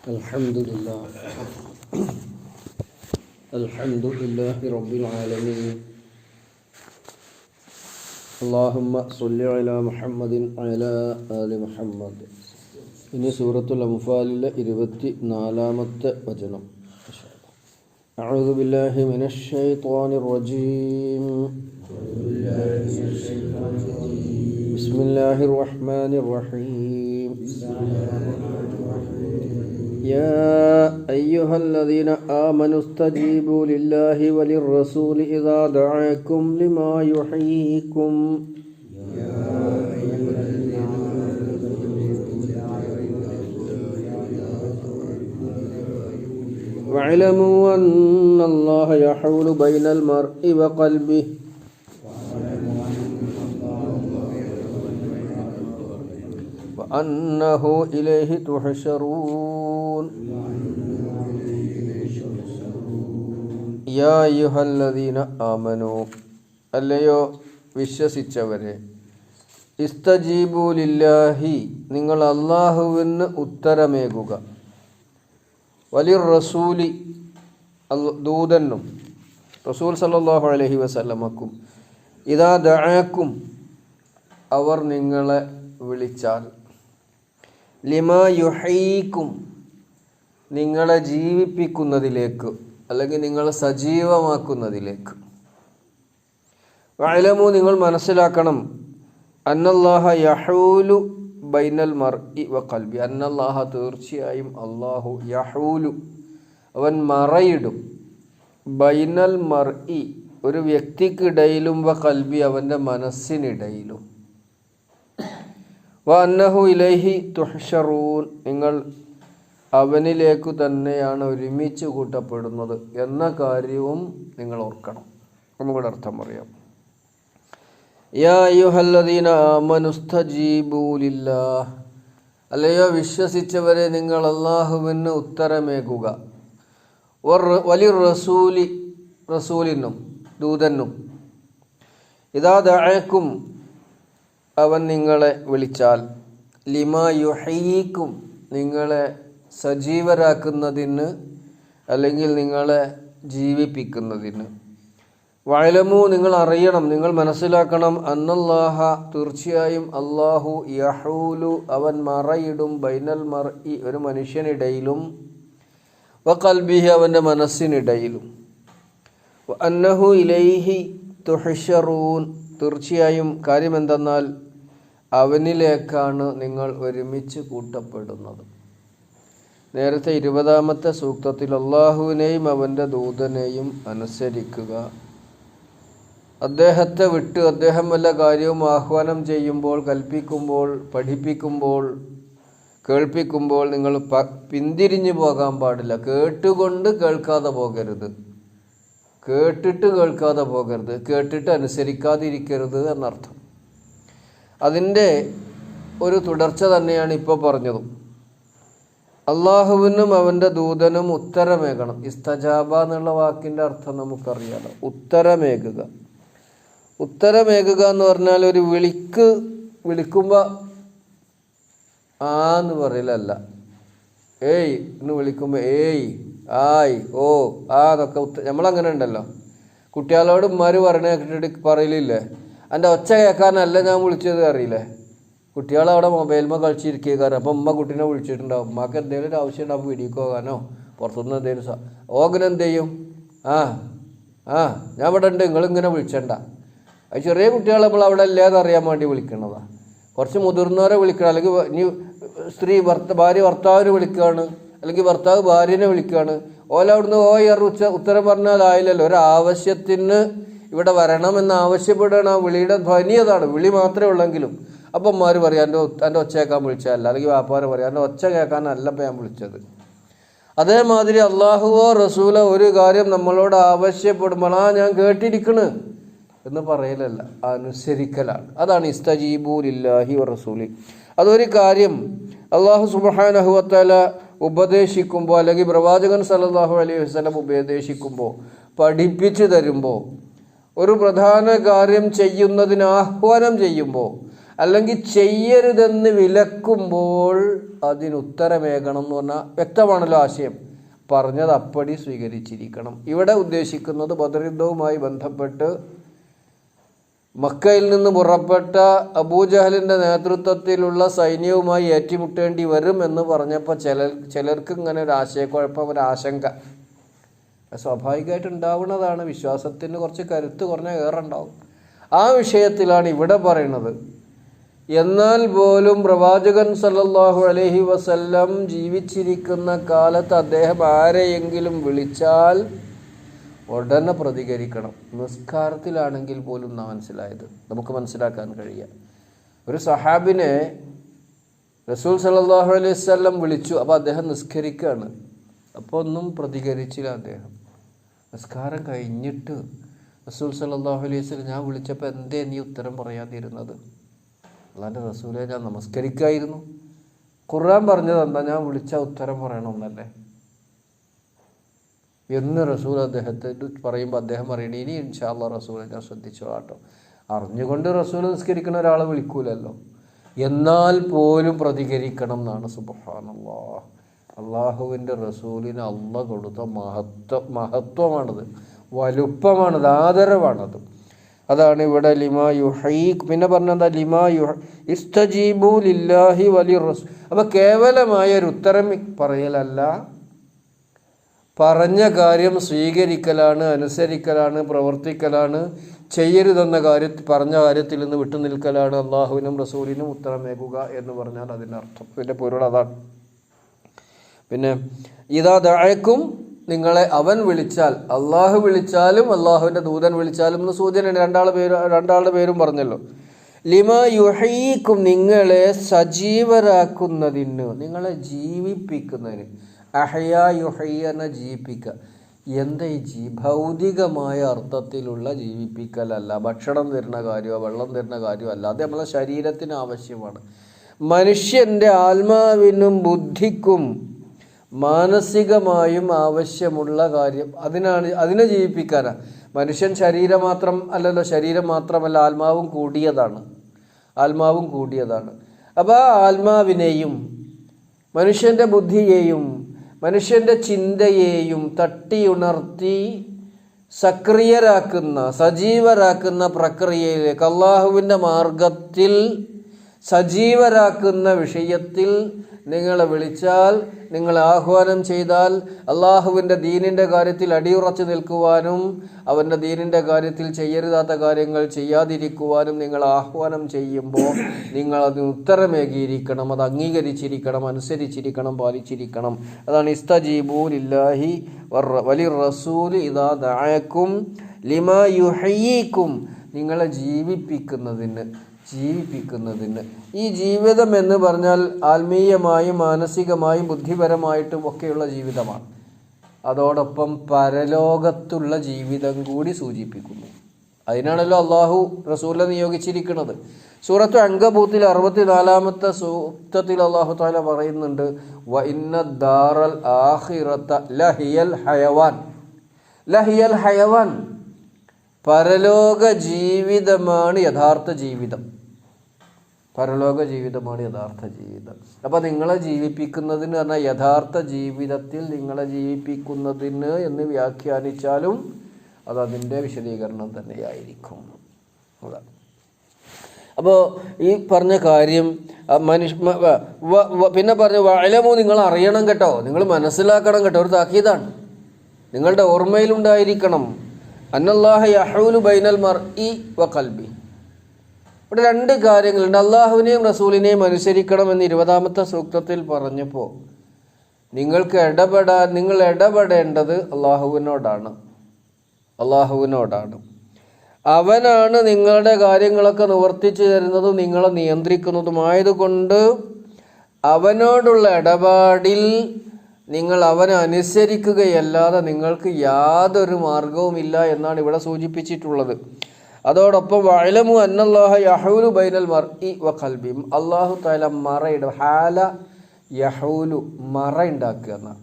الحمد لله الحمد لله رب العالمين اللهم صل على محمد وعلى آل محمد ഇനി സൂറത്തുൽ അംഫാലിലെ ഇരുപത്തി നാലാമത്തെ വചനം أعوذ بالله من الشيطان الرجيم بسم الله الرحمن الرحيم يا أيها الذين آمنوا استجيبوا لله وللرسول إذا دعاكم لما يحييكم. واعلموا أن الله يحول بين المرء وقلبه. وأنه إليه تحشرون യാ യുഹല്ലദീന ആമനു അല്ലയോ വിശ്വസിച്ചവരെ ഇസ്തജീബുലില്ലാഹി നിങ്ങൾ അള്ളാഹുവിന് ഉത്തരമേകുക വലിർ റസൂലി അൽ- ദൂതനും റസൂൽ സല്ലല്ലാഹു അലൈഹി വസല്ലമക്കും ഇതാ ദഅക്കും അവർ നിങ്ങളെ വിളിച്ചാൽ ലിമാ യുഹൈക്കും നിങ്ങളെ ജീവിപ്പിക്കുന്നതിലേക്ക് അല്ലെങ്കിൽ നിങ്ങളെ സജീവമാക്കുന്നതിലേക്ക്. വഅലമു നിങ്ങൾ മനസ്സിലാക്കണം. അന്നല്ലാഹ യഹൂലു ബൈനൽ മർഇ വ കൽബി അന്നല്ലാഹ തീർച്ചയായും അള്ളാഹു യഹൂലു. അവൻ മറയിടും. ബൈനൽ മർ ഇ ഒരു വ്യക്തിക്കിടയിലും വ കൽബി അവന്റെ മനസ്സിനിടയിലും. വ അന്നഹു ഇലൈഹി തുഹ്ഷറൂൻ നിങ്ങൾ അവനിലേക്ക് തന്നെയാണ് ഒരുമിച്ച് കൂട്ടപ്പെടുന്നത് എന്ന കാര്യവും നിങ്ങൾ ഓർക്കണം. ഒന്നുകൂടെ അർത്ഥം പറയാം. അല്ലയോ വിശ്വസിച്ചവരെ നിങ്ങൾ അള്ളാഹുവിന് ഉത്തരമേകുക. വലി റസൂലി റസൂലിനും ദൂതനും. ഇതാ ദഅക്കും അവൻ നിങ്ങളെ വിളിച്ചാൽ ലിമാ യുഹീക്കും നിങ്ങളെ സജീവരാക്കുന്നതിന് അല്ലെങ്കിൽ നിങ്ങളെ ജീവിപ്പിക്കുന്നതിന്. വയലമോ നിങ്ങൾ അറിയണം നിങ്ങൾ മനസ്സിലാക്കണം. അന്നല്ലാഹ തീർച്ചയായും അള്ളാഹു യഹൂലു അവൻ മറയിടും ബൈനൽ മർഇ ഒരു മനുഷ്യനിടയിലും. വ കൽബിഹി അവന്റെ മനസ്സിനിടയിലും. അന്നഹു ഇലൈഹി തുഹ്ഷറൂൻ തീർച്ചയായും കാര്യമെന്തെന്നാൽ അവനിലേക്കാണ് നിങ്ങൾ ഒരുമിച്ച് കൂട്ടപ്പെടുന്നത്. നേരത്തെ ഇരുപതാമത്തെ സൂക്തത്തിൽ അള്ളാഹുവിനെയും അവന്റെ ദൂതനെയും അനുസരിക്കുക. അദ്ദേഹത്തെ വിട്ട് അദ്ദേഹം വല്ല കാര്യവും ആഹ്വാനം ചെയ്യുമ്പോൾ കൽപ്പിക്കുമ്പോൾ പഠിപ്പിക്കുമ്പോൾ കേൾപ്പിക്കുമ്പോൾ നിങ്ങൾ പിന്തിരിഞ്ഞു പോകാൻ പാടില്ല. കേട്ടുകൊണ്ട് കേൾക്കാതെ പോകരുത്. കേട്ടിട്ട് കേൾക്കാതെ പോകരുത് കേട്ടിട്ട് അനുസരിക്കാതിരിക്കരുത് എന്നർത്ഥം. അതിന്റെ ഒരു തുടർച്ച തന്നെയാണ് ഇപ്പോൾ പറഞ്ഞതും. അള്ളാഹുവിനും അവന്റെ ദൂതനും ഉത്തരമേകണം. ഇസ്തജാബ എന്നുള്ള വാക്കിന്റെ അർത്ഥം നമുക്കറിയാലോ. ഉത്തരമേകുക. ഉത്തരമേകുക എന്ന് പറഞ്ഞാൽ ഒരു വിളിക്ക് വിളിക്കുമ്പോൾ ആ എന്ന് പറയലല്ല. ഏയ് എന്ന് വിളിക്കുമ്പോൾ ഏയ്. ആയ് ഓ ആ എന്നൊക്കെ നമ്മളങ്ങനെ ഉണ്ടല്ലോ. കുട്ടികളോട് ഉമ്മാര് പറയണ കേട്ടിട്ട് പറയലില്ലേ? എന്റെ ഒച്ച കേൾക്കാനല്ല ഞാൻ വിളിച്ചത് അറിയില്ലേ? കുട്ടികൾ അവിടെ മൊബൈലിൽ കളിച്ചിരിക്കുക അപ്പം ഉമ്മ കുട്ടീനെ വിളിച്ചിട്ടുണ്ടാവും. ഉമ്മക്ക് എന്തെങ്കിലും ഒരു ആവശ്യം ഉണ്ടാവും വീടിക്ക് പോകാനോ പുറത്തുനിന്ന് എന്തെങ്കിലും ഓഗൻ എന്ത് ചെയ്യും? ആ ആ ഞാൻ ഇവിടെ ഉണ്ട് നിങ്ങളിങ്ങനെ വിളിച്ചണ്ട. അത് ചെറിയ കുട്ടികളെ നമ്മൾ അവിടെ ഇല്ലാതെ അറിയാൻ വേണ്ടി വിളിക്കണതാണ് കുറച്ച് മുതിർന്നവരെ വിളിക്കണം. അല്ലെങ്കിൽ ഇനി സ്ത്രീ ഭർത്ത ഭാര്യ ഭർത്താവിനെ വിളിക്കുകയാണ്. അല്ലെങ്കിൽ ഭർത്താവ് ഭാര്യനെ വിളിക്കുകയാണ്. ഓല അവിടുന്ന് ഓ ഇയർ ഉച്ച ഉത്തരം പറഞ്ഞാൽ ആയില്ലല്ലോ. ഒരു ആവശ്യത്തിന് ഇവിടെ വരണമെന്ന് ആവശ്യപ്പെടുകയാണ്. ആ വിളിയുടെ ധ്വനി അതാണ്. വിളി മാത്രമേ ഉള്ളെങ്കിലും. അപ്പം അമ്മമാർ പറയാം എന്റെ എന്റെ ഒച്ച കേൾക്കാൻ വിളിച്ചതല്ല. അല്ലെങ്കിൽ വാപ്പാര് പറയാം എന്റെ ഒച്ച കേൾക്കാനല്ല ഇപ്പം ഞാൻ വിളിച്ചത്. അതേമാതിരി അള്ളാഹുവോ റസൂലോ ഒരു കാര്യം നമ്മളോട് ആവശ്യപ്പെടുമ്പോൾ ആ ഞാൻ കേട്ടിരിക്കണ് എന്ന് പറയലല്ല. അനുസരിക്കലാണ്. അതാണ് ഇസ്തജീബൂലില്ലാഹി റസൂലി. അതൊരു കാര്യം. അള്ളാഹു സുബാനഹുവത്തല ഉപദേശിക്കുമ്പോൾ അല്ലെങ്കിൽ പ്രവാചകൻ സല്ലല്ലാഹു അലൈഹി വസ്ലം ഉപദേശിക്കുമ്പോൾ പഠിപ്പിച്ചു തരുമ്പോൾ ഒരു പ്രധാന കാര്യം ചെയ്യുന്നതിന് ആഹ്വാനം ചെയ്യുമ്പോൾ അല്ലെങ്കിൽ ചെയ്യരുതെന്ന് വിലക്കുമ്പോൾ അതിന് ഉത്തരമേകണം എന്ന് പറഞ്ഞാൽ വ്യക്തമാണല്ലോ ആശയം. പറഞ്ഞത് അപ്പടി സ്വീകരിച്ചിരിക്കണം. ഇവിടെ ഉദ്ദേശിക്കുന്നത് ബദറിദ്ധവുമായി ബന്ധപ്പെട്ട് മക്കയിൽ നിന്ന് പുറപ്പെട്ട അബൂജഹലിന്റെ നേതൃത്വത്തിലുള്ള സൈന്യവുമായി ഏറ്റുമുട്ടേണ്ടി വരും എന്ന് പറഞ്ഞപ്പോൾ ചില ചിലർക്ക് ഇങ്ങനെ ഒരു ആശയക്കുഴപ്പം ഒരു ആശങ്ക. സ്വാഭാവികമായിട്ട് ഉണ്ടാവുന്നതാണ്. വിശ്വാസത്തിന് കുറച്ച് കരുത്ത് കുറഞ്ഞ ഏറുണ്ടാവും. ആ വിഷയത്തിലാണ് ഇവിടെ പറയുന്നത്. എന്നാൽ പോലും പ്രവാചകൻ സല്ലല്ലാഹു അലൈഹി വസല്ലം ജീവിച്ചിരിക്കുന്ന കാലത്ത് അദ്ദേഹം ആരെയെങ്കിലും വിളിച്ചാൽ ഉടനെ പ്രതികരിക്കണം. നിസ്കാരത്തിലാണെങ്കിൽ പോലും നാം മനസ്സിലായത്? നമുക്ക് മനസ്സിലാക്കാൻ കഴിയുക ഒരു സഹാബിനെ റസൂൽ സല്ലല്ലാഹു അലൈഹി വസല്ലം വിളിച്ചു അപ്പോൾ അദ്ദേഹം നിസ്കരിക്കുകയാണ് അപ്പോൾ ഒന്നും പ്രതികരിച്ചില്ല അദ്ദേഹം. നിസ്കാരം കഴിഞ്ഞിട്ട് റസൂൽ സല്ലല്ലാഹു അലൈഹി വസല്ലം ഞാൻ വിളിച്ചപ്പോൾ എന്തേ നീ ഉത്തരം പറയാതിരുന്നത്? അല്ലാണ്ട് റസൂലെ ഞാൻ നമസ്കരിക്കായിരുന്നു. ഖുർആൻ പറഞ്ഞത് എന്താ? ഞാൻ വിളിച്ച ഉത്തരം പറയണമെന്നല്ലേ എന്ന് റസൂൽ അദ്ദേഹത്തെ പറയുമ്പോൾ അദ്ദേഹം പറയണേ ഇനി ഇൻഷാല്ല റസൂൽ ഞാൻ ശ്രദ്ധിച്ചോളാട്ടോ. അറിഞ്ഞുകൊണ്ട് റസൂൽ നിസ്കരിക്കുന്ന ഒരാളെ വിളിക്കൂലല്ലോ. എന്നാൽ പോലും പ്രതികരിക്കണം എന്നാണ്. സുബഹാനല്ലാ. അള്ളാഹുവിന്റെ റസൂലിന് അള്ള കൊടുത്ത മഹത്വ മഹത്വമാണത്. വലുപ്പമാണത് ആദരവാണത്. അതാണ് ഇവിടെ ലിമാ യുഹൈ പിന്നെ പറഞ്ഞെന്താ? ലിമാ യു ഇസ്തജീബു ലില്ലാഹി വലി റസൂ. അപ്പോൾ കേവലമായ ഒരു ഉത്തരം പറയലല്ല പറഞ്ഞ കാര്യം സ്വീകരിക്കലാണ് അനുസരിക്കലാണ് പ്രവർത്തിക്കലാണ് ചെയ്യരുതെന്ന കാര്യത്തിൽ പറഞ്ഞ കാര്യത്തിൽ നിന്ന് വിട്ടുനിൽക്കലാണ് അള്ളാഹുവിനും റസൂലിനും ഉത്തരമേകുക എന്ന് പറഞ്ഞാൽ അതിന്റെ അർത്ഥം. ഇതിന്റെ പൊരുൾ അതാണ്. പിന്നെ ഇതാ ദഴക്കും നിങ്ങളെ അവൻ വിളിച്ചാൽ അള്ളാഹു വിളിച്ചാലും അള്ളാഹുവിന്റെ ദൂതൻ വിളിച്ചാലും എന്ന് സൂചനയാണ് രണ്ടാളുടെ പേര് രണ്ടാളുടെ പേരും പറഞ്ഞല്ലോ. ലിമ യുഹീക്കും നിങ്ങളെ സജീവരാക്കുന്നതിന് നിങ്ങളെ ജീവിപ്പിക്കുന്നതിന്. അഹയ യുഹയ്യനെ ജീവിപ്പിക്കുക എന്താ ഈ ജീ? ഭൗതികമായ അർത്ഥത്തിലുള്ള ജീവിപ്പിക്കലല്ല. ഭക്ഷണം തരുന്ന കാര്യമോ വെള്ളം തരുന്ന കാര്യമോ അല്ല. അത് നമ്മളെ ശരീരത്തിന് ആവശ്യമാണ്. മനുഷ്യന്റെ ആത്മാവിനും ബുദ്ധിക്കും മാനസികമായും ആവശ്യമുള്ള കാര്യം. അതിനാണ് അതിനെ ജീവിപ്പിക്കാനാണ് മനുഷ്യൻ ശരീരം മാത്രം അല്ലല്ലോ ശരീരം മാത്രമല്ല ആത്മാവും കൂടിയതാണ്. ആത്മാവും കൂടിയതാണ്. അപ്പോൾ ആ ആത്മാവിനെയും മനുഷ്യന്റെ ബുദ്ധിയെയും മനുഷ്യന്റെ ചിന്തയെയും തട്ടിയുണർത്തി സക്രിയരാക്കുന്ന സജീവരാക്കുന്ന പ്രക്രിയയിലേക്ക് അള്ളാഹുവിന്റെ മാർഗത്തിൽ സജീവരാക്കുന്ന വിഷയത്തിൽ നിങ്ങളെ വിളിച്ചാൽ നിങ്ങൾ ആഹ്വാനം ചെയ്താൽ അള്ളാഹുവിന്റെ ദീനിന്റെ കാര്യത്തിൽ അടിയുറച്ചു നിൽക്കുവാനും അവന്റെ ദീനിന്റെ കാര്യത്തിൽ ചെയ്യരുതാത്ത കാര്യങ്ങൾ ചെയ്യാതിരിക്കുവാനും നിങ്ങൾ ആഹ്വാനം ചെയ്യുമ്പോൾ നിങ്ങൾ അതിന് ഉത്തരമേകിയിരിക്കണം അത് അംഗീകരിച്ചിരിക്കണം അനുസരിച്ചിരിക്കണം പാലിച്ചിരിക്കണം. അതാണ് ഇസ്തജീബൂൽ ലില്ലാഹി വലി റസൂൽ ഇതാ ദായക്കും ലിമാ യുഹയ്യീക്കും നിങ്ങളെ ജീവിപ്പിക്കുന്നതിന്. ജീവിപ്പിക്കുന്നതിന്. ഈ ജീവിതം എന്ന് പറഞ്ഞാൽ ആത്മീയമായും മാനസികമായും ബുദ്ധിപരമായിട്ടും ഒക്കെയുള്ള ജീവിതമാണ്. അതോടൊപ്പം പരലോകത്തുള്ള ജീവിതം കൂടി സൂചിപ്പിക്കുന്നു. അതിനാണല്ലോ അള്ളാഹു റസൂലിനെ നിയോഗിച്ചിരിക്കുന്നത്. സൂറത്ത് അങ്കബൂത്തിൽ അറുപത്തിനാലാമത്തെ സൂക്തത്തിൽ അള്ളാഹു താല പറയുന്നുണ്ട് വ ഇന്ന ലഹിയൽ ലഹിയൽ ഹയവാൻ പരലോക ജീവിതമാണ് യഥാർത്ഥ ജീവിതം. പരലോക ജീവിതമാണ് യഥാർത്ഥ ജീവിതം. അപ്പോൾ നിങ്ങളെ ജീവിപ്പിക്കുന്നതിന് പറഞ്ഞാൽ യഥാർത്ഥ ജീവിതത്തിൽ നിങ്ങളെ ജീവിപ്പിക്കുന്നതിന് എന്ന് വ്യാഖ്യാനിച്ചാലും അത് വിശദീകരണം തന്നെയായിരിക്കും. അതാണ് അപ്പോൾ ഈ പറഞ്ഞ കാര്യം മനുഷ്യ പിന്നെ പറഞ്ഞു വയലമോ നിങ്ങൾ അറിയണം കേട്ടോ. നിങ്ങൾ മനസ്സിലാക്കണം കേട്ടോ. ഒരു താക്കീതാണ്. നിങ്ങളുടെ ഓർമ്മയിലുണ്ടായിരിക്കണം. അന്നല്ലാഹ യഹൂലു ബൈനൽ മർ ഇ വ കൽബി. ഇവിടെ രണ്ട് കാര്യങ്ങളുണ്ട്. അള്ളാഹുവിനെയും റസൂലിനെയും അനുസരിക്കണം അനുസരിക്കണമെന്ന് ഇരുപതാമത്തെ സൂക്തത്തിൽ പറഞ്ഞപ്പോൾ നിങ്ങൾക്ക് ഇടപെടാൻ നിങ്ങൾ ഇടപെടേണ്ടത് അള്ളാഹുവിനോടാണ് അള്ളാഹുവിനോടാണ് അവനാണ് നിങ്ങളുടെ കാര്യങ്ങളൊക്കെ നിവർത്തിച്ചു തരുന്നതും നിങ്ങളെ നിയന്ത്രിക്കുന്നതുമായതുകൊണ്ട് അവനോടുള്ള ഇടപാടിൽ നിങ്ങൾ അവനെ അനുസരിക്കുകയല്ലാതെ നിങ്ങൾക്ക് യാതൊരു മാർഗവുമില്ല എന്നാണ് ഇവിടെ സൂചിപ്പിച്ചിട്ടുള്ളത്. അതോടൊപ്പം വഴലമു അന്നല്ലാഹ യഹൂലു ബൈനൽ മർ ഇ വ കൽബിം അള്ളാഹു താല മറയുടെ ഹാല യഹൂലു മറ ഉണ്ടാക്കുക എന്ന.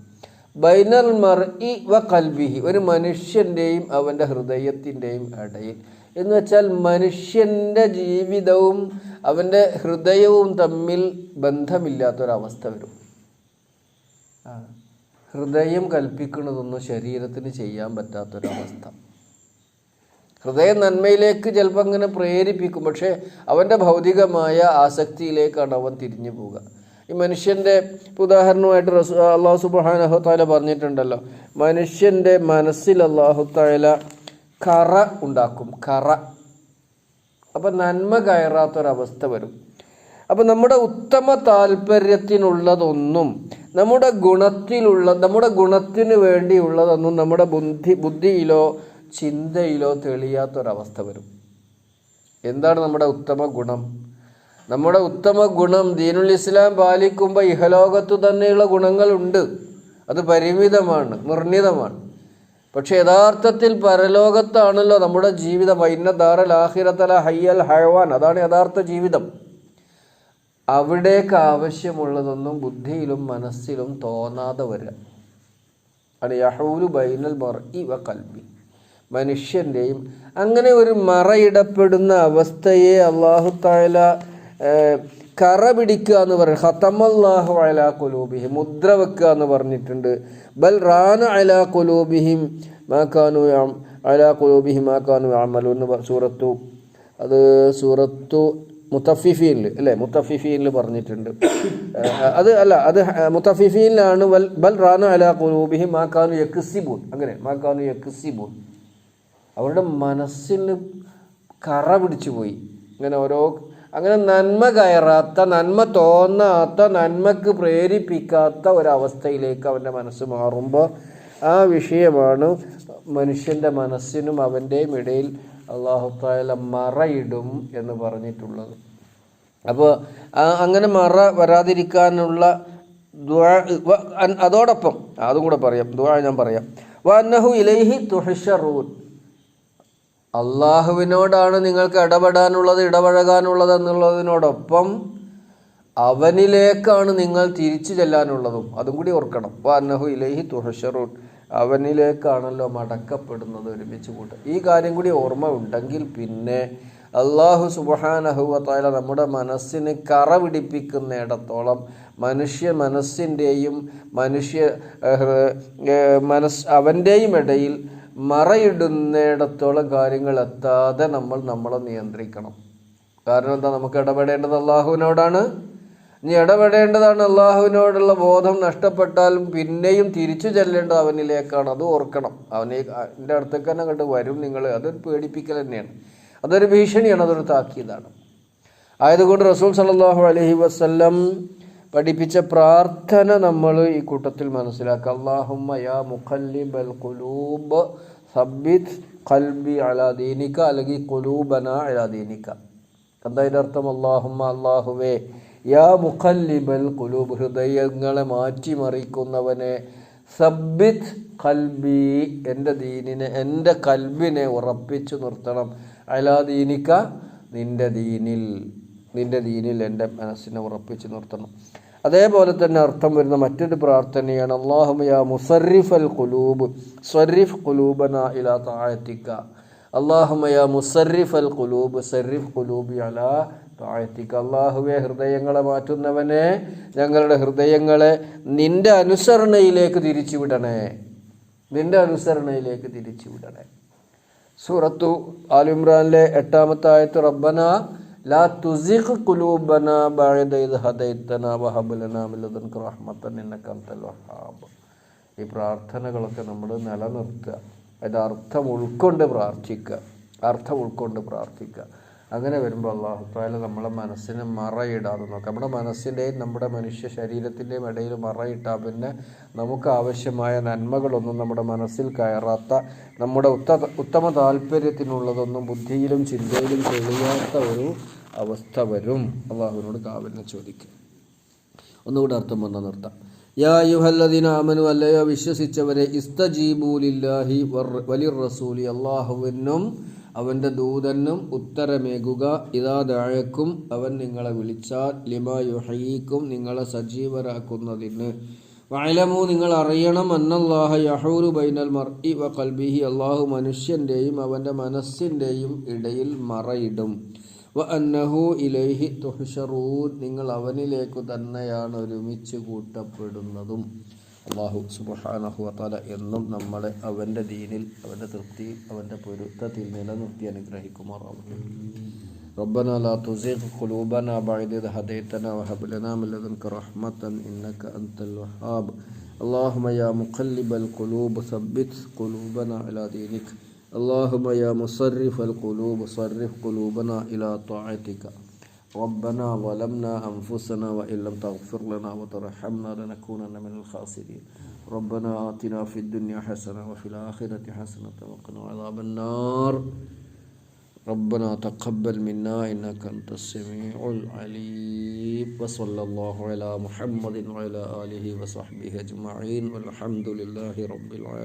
ബൈനൽ മർ ഇ വ കൽബിഹി ഒരു മനുഷ്യന്റെയും അവന്റെ ഹൃദയത്തിന്റെയും ഇടയിൽ. എന്ന് വെച്ചാൽ മനുഷ്യന്റെ ജീവിതവും അവന്റെ ഹൃദയവും തമ്മിൽ ബന്ധമില്ലാത്തൊരവസ്ഥ വരും. ഹൃദയം കൽപ്പിക്കുന്നതൊന്നും ശരീരത്തിന് ചെയ്യാൻ പറ്റാത്തൊരവസ്ഥ. ഹൃദയം നന്മയിലേക്ക് ചിലപ്പോൾ അങ്ങനെ പ്രേരിപ്പിക്കും. പക്ഷേ അവന്റെ ഭൗതികമായ ആസക്തിയിലേക്കാണ് അവൻ തിരിഞ്ഞു പോവുക. ഈ മനുഷ്യന്റെ ഉദാഹരണമായിട്ട് റസു അള്ളാഹു സുബാനഹു താല പറഞ്ഞിട്ടുണ്ടല്ലോ മനുഷ്യന്റെ മനസ്സിൽ അള്ളാഹു താല കറ ഉണ്ടാക്കും കറ. അപ്പം നന്മ കയറാത്തൊരവസ്ഥ വരും. അപ്പം നമ്മുടെ ഉത്തമ താല്പര്യത്തിനുള്ളതൊന്നും നമ്മുടെ ഗുണത്തിലുള്ള നമ്മുടെ ഗുണത്തിന് വേണ്ടിയുള്ളതൊന്നും നമ്മുടെ ബുദ്ധി ബുദ്ധിയിലോ ചിന്തയിലോ തെളിയാത്തൊരവസ്ഥ വരും. എന്താണ് നമ്മുടെ ഉത്തമ ഗുണം? നമ്മുടെ ഉത്തമ ഗുണം ദീനുൽ ഇസ്ലാം പാലിക്കുമ്പോൾ ഇഹലോകത്തു തന്നെയുള്ള ഗുണങ്ങളുണ്ട്. അത് പരിമിതമാണ് നിർണിതമാണ്. പക്ഷെ യഥാർത്ഥത്തിൽ പരലോകത്താണല്ലോ നമ്മുടെ ജീവിതം. ഇന്ന ദാറൽ ആഹിറത്തല ഹയ്യൽ ഹയവാൻ അതാണ് യഥാർത്ഥ ജീവിതം. അവിടേക്ക് ആവശ്യമുള്ളതൊന്നും ബുദ്ധിയിലും മനസ്സിലും തോന്നാതെ വരിക. അത് യഹൂലു ബൈനൽ മർഇ വ കൽബി. മനുഷ്യന്റെയും അങ്ങനെ ഒരു മറയിടപ്പെടുന്ന അവസ്ഥയെ അള്ളാഹു താല കറ പിടിക്കുക എന്ന് പറയും ഹത്തമല്ലാഹു അലാ കുലൂബിഹിം മുദ്ര വെക്കുക എന്ന് പറഞ്ഞിട്ടുണ്ട്. ബൽ റാന അലാ കുലൂബിഹിം മാക്കാനു അലാ കുലൂബിഹിം മാക്കാനു അമലു എന്ന് സൂറത്തു അത് സൂറത്തു മുത്തഫിഫീനിൽ അല്ലേ? മുത്തഫിഫീനിൽ പറഞ്ഞിട്ടുണ്ട്. അത് അല്ല അത് മുത്തഫിഫീനിലാണ് ബൽ റാന അലാ കുലൂബിഹിം മാക്കാനു യക്സിബൂൻ അങ്ങനെ മാക്കാനു യക്സിബൂൻ. അവരുടെ മനസ്സിന് കറ പിടിച്ചു പോയി. ഇങ്ങനെ ഓരോ അങ്ങനെ നന്മ കയറാത്ത നന്മ തോന്നാത്ത നന്മക്ക് പ്രേരിപ്പിക്കാത്ത ഒരവസ്ഥയിലേക്ക് അവന്റെ മനസ്സ് മാറുമ്പോൾ ആ വിഷയമാണ് മനുഷ്യന്റെ മനസ്സിനും അവന്റെയും ഇടയിൽ അള്ളാഹുത്താല മറയിടും എന്ന് പറഞ്ഞിട്ടുള്ളത്. അപ്പോൾ അങ്ങനെ മറ വരാതിരിക്കാനുള്ള അതോടൊപ്പം അതും കൂടെ പറയാം ദുആ ഞാൻ പറയാം. വന്നഹു ഇലൈഹി തുഹഷറൂൻ അള്ളാഹുവിനോടാണ് നിങ്ങൾക്ക് ഇടപെടാനുള്ളത് ഇടപഴകാനുള്ളത് എന്നുള്ളതിനോടൊപ്പം അവനിലേക്കാണ് നിങ്ങൾ തിരിച്ചു ചെല്ലാനുള്ളതും. അതും കൂടി ഓർക്കണം. അന്നഹു ഇലൈഹി തുഹഷറൂൻ അവനിലേക്കാണല്ലോ മടക്കപ്പെടുന്നത് ഒരുമിച്ച് കൂട്ട്. ഈ കാര്യം കൂടി ഓർമ്മ ഉണ്ടെങ്കിൽ പിന്നെ അള്ളാഹു സുബഹാനഹുവത്തായ നമ്മുടെ മനസ്സിന് കറ പിടിപ്പിക്കുന്നിടത്തോളം മനുഷ്യ മനസ്സിന്റെയും മനുഷ്യ മനസ് അവന്റെയും ഇടയിൽ മറയിടുന്നിടത്തോളം കാര്യങ്ങൾ എത്താതെ നമ്മൾ നമ്മളെ നിയന്ത്രിക്കണം. കാരണം എന്താ? നമുക്ക് ഇടപെടേണ്ടത് അള്ളാഹുവിനോടാണ് ഇനി ഇടപെടേണ്ടതാണ് അള്ളാഹുവിനോടുള്ള ബോധം നഷ്ടപ്പെട്ടാലും പിന്നെയും തിരിച്ചു ചെല്ലേണ്ടത് അവനിലേക്കാണ്. അത് ഓർക്കണം. അവനെ എന്റെ അടുത്തേക്ക് തന്നെ അങ്ങോട്ട് വരും നിങ്ങൾ. അതൊരു പേടിപ്പിക്കൽ തന്നെയാണ്. അതൊരു ഭീഷണിയാണ്. അതൊരു താക്കീതാണ്. ആയതുകൊണ്ട് റസൂൽ സല്ലല്ലാഹു അലഹി വസല്ലം പഠിപ്പിച്ച പ്രാർത്ഥന നമ്മൾ ഈ കൂട്ടത്തിൽ മനസ്സിലാക്കുക അള്ളാഹുമ്മ യാ മുഖല്ലിബൽ ഖുലൂബ് സബ്ബിത് ഖൽബി അലാ ദീനിക അല്ലെങ്കിൽ കുലൂബന അലാദീനിക്ക ദീനിക. എന്താ അർത്ഥം? അള്ളാഹുമ്മ അള്ളാഹുവേ യാ മുഖല്ലിബൽ കുലൂബ് ഹൃദയങ്ങളെ മാറ്റിമറിക്കുന്നവനെ സബ്ബിത് കൽബി എന്റെ ദീനിനെ എന്റെ കൽബിനെ ഉറപ്പിച്ചു നിർത്തണം. അലാദീനിക്ക നിന്റെ ദീനിൽ. നിന്റെ ദീനിൽ എന്റെ മനസ്സിനെ ഉറപ്പിച്ചു നിർത്തണം. അതേപോലെ തന്നെ അർത്ഥം വരുന്ന മറ്റൊരു പ്രാർത്ഥനയാണ് അള്ളാഹുമ യാ മുസറിഫ് അൽ കുലൂബ് സ്വരിഫ് കുലൂബന ഇലാ താഴത്തിക്ക അള്ളാഹുമ യാ മുസറിഫ് അൽ കുലൂബ് സരിഫ് കുലൂബി അല താഴത്തിക്ക അള്ളാഹുവെ ഹൃദയങ്ങളെ മാറ്റുന്നവനെ ഞങ്ങളുടെ ഹൃദയങ്ങളെ നിന്റെ അനുസരണയിലേക്ക് തിരിച്ചുവിടണേ. നിന്റെ അനുസരണയിലേക്ക് തിരിച്ചുവിടണേ. സൂറത്തു ആലിമ്രാനിലെ എട്ടാമത്തെ ആയത്ത് റബ്ബന ലാ തുസിഖ് കുലൂബന ബഅദ ഇദ് ഹദൈതന വഹബ് ലനാ മിൻ ലദൻക റഹ്മത്തൻ ഇന്നക അൻതൽ വഹാബ്. ഈ പ്രാർത്ഥനകളൊക്കെ നമ്മൾ നിലനിർത്തുക. അത് അർത്ഥം ഉൾക്കൊണ്ട് പ്രാർത്ഥിക്കുക. അർത്ഥം ഉൾക്കൊണ്ട് പ്രാർത്ഥിക്കുക. അങ്ങനെ വരുമ്പോൾ അള്ളാഹു താല നമ്മളെ മനസ്സിനെ മറയിടാതെ നോക്കാം നമ്മുടെ മനസ്സിന്റെയും നമ്മുടെ മനുഷ്യ ശരീരത്തിന്റെയും ഇടയിൽ മറയിട്ടാൽ പിന്നെ നമുക്ക് ആവശ്യമായ നന്മകളൊന്നും നമ്മുടെ മനസ്സിൽ കയറാത്ത നമ്മുടെ ഉത്ത ഉത്തമ താല്പര്യത്തിനുള്ളതൊന്നും ബുദ്ധിയിലും ചിന്തയിലും തെളിയാത്ത ഒരു അവസ്ഥ വരും. അള്ളാഹുവിനോട് കാവലിനെ ചോദിക്കും. ഒന്നുകൂടെ അർത്ഥം വന്നാൽ നിർത്താം. യാ യുഹല്ലദീന അമനു അല്ലയോ വിശ്വസിച്ചവരെ ഇസ്തജീബൂലില്ലാഹി വലിർ റസൂലി അള്ളാഹുവിനും അവന്റെ ദൂതനും ഉത്തരമേകുക. ഇതാ ദാഴക്കും അവൻ നിങ്ങളെ വിളിച്ചാൽ ലിമ യുഹയിക്കും നിങ്ങളെ സജീവരാക്കുന്നതിന്. വയലമോ നിങ്ങൾ അറിയണം അന്നല്ലാഹ യഹൂരു ബൈനൽ മർഇ വ കൽബിഹി അള്ളാഹു മനുഷ്യന്റെയും അവന്റെ മനസ്സിന്റെയും ഇടയിൽ മറയിടും. വ അന്നഹു ഇലൈഹി തുഹ്ഷറൂൻ നിങ്ങൾ അവനിലേക്ക് തന്നെയാണ് ഒരുമിച്ച് കൂട്ടപ്പെടുന്നതും അള്ളാഹു സുബ്ഹാനഹു വതആല എന്നും നമ്മളെ അവൻ്റെ ദീനിൽ അവൻ്റെ തൃപ്തിയിൽ അവൻ്റെ പൊരുത്തത്തിൽ നിലനിർത്തി അനുഗ്രഹിക്കുമാറാവട്ടെ ربنا لا تزغ قلوبنا بعد إذ هديتنا وهب لنا من لدنك رحمة إنك أنت الوهاب اللهم يا مقلب القلوب ثبت قلوبنا على دينك اللهم يا مصرف القلوب صرف قلوبنا إلى طاعتك. ربنا ظلمنا أنفسنا وإن لم تغفر لنا وترحمنا لنكونن من الخاسرين. ربنا آتنا في الدنيا حسنة وفي الآخرة حسنة وقنا عذاب النار. ربنا تقبل منا إنك أنت السميع العليم. وصلى الله على محمد وعلى آله وصحبه أجمعين. والحمد لله رب العالمين.